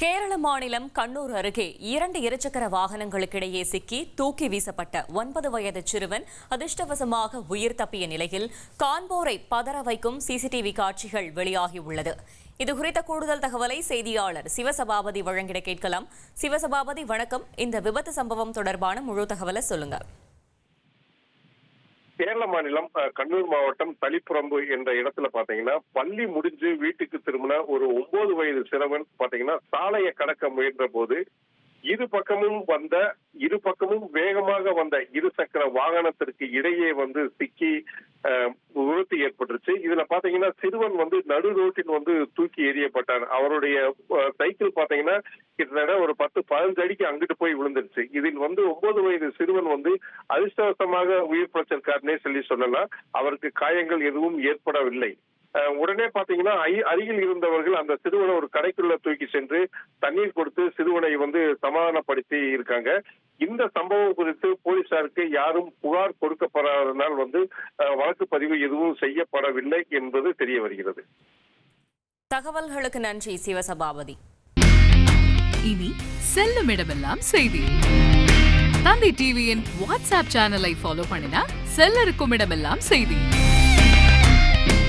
கேரள மாநிலம் கண்ணூர் அருகே இரண்டு இருசக்கர வாகனங்களுக்கிடையே சிக்கி தூக்கி வீசப்பட்ட ஒன்பது வயது சிறுவன் அதிர்ஷ்டவசமாக உயிர் தப்பிய நிலையில் காண்போரை பதற வைக்கும் சிசிடிவி காட்சிகள் வெளியாகியுள்ளது. இதுகுறித்த கூடுதல் தகவலை செய்தியாளர் சிவசபாபதி வழங்கிட கேட்கலாம். சிவசபாபதி வணக்கம். இந்த விபத்து சம்பவம் தொடர்பான முழு தகவலை சொல்லுங்க. கேரள மாநிலம் கண்ணூர் மாவட்டம் தளிப்புறம்பு என்ற இடத்துல பாத்தீங்கன்னா பள்ளி முடிஞ்சு வீட்டுக்கு திரும்பின ஒரு ஒன்பது வயது சிறுவன் பாத்தீங்கன்னா சாலையை கடக்க முயன்ற போது இரு பக்கமும் வந்த இரு பக்கமும் வேகமாக வந்த இரு சக்கர வாகனத்திற்கு இடையே வந்து சிக்கி விபத்து ஏற்பட்டுருச்சு. இதுல பாத்தீங்கன்னா சிறுவன் வந்து நடு ரோட்டில் வந்து தூக்கி எறியப்பட்டார் அவருடைய சைக்கிள் பாத்தீங்கன்னா கிட்டத்தட்ட ஒரு பத்து பதினஞ்சு அடிக்கு அங்கிட்டு போய் விழுந்துருச்சு. இதில் வந்து ஒன்பது வயது சிறுவன் வந்து அதிர்ஷ்டவசமாக உயிர் பிழைச்சிருக்காருன்னே சொல்லி சொல்லலாம். அவருக்கு காயங்கள் எதுவும் ஏற்படவில்லை. உடனே பாத்தீங்கன்னா அருகில் இருந்தவர்கள் அந்த சிறுவனை ஒரு கடைக்குள்ள தூக்கி சென்று தண்ணீர் கொடுத்து சிறுவனை வந்து சமாதானப்படுத்தி இருக்காங்க. இந்த சம்பவம் குறித்து போலீசாருக்கு யாரும் புகார் கொடுக்கப்படாததால் வந்து வழக்கு பதிவு எதுவும் செய்யப்படவில்லை என்பது தெரிய வருகிறது. தகவல்களுக்கு நன்றி சிவசபாபதி. இனி செல்லும் இடமெல்லாம் செய்தி. தந்தை டிவியின் வாட்ஸ்அப் சேனலை ஃபாலோ பண்ணினா செல்ல இருக்கும் இடமெல்லாம் செய்தி.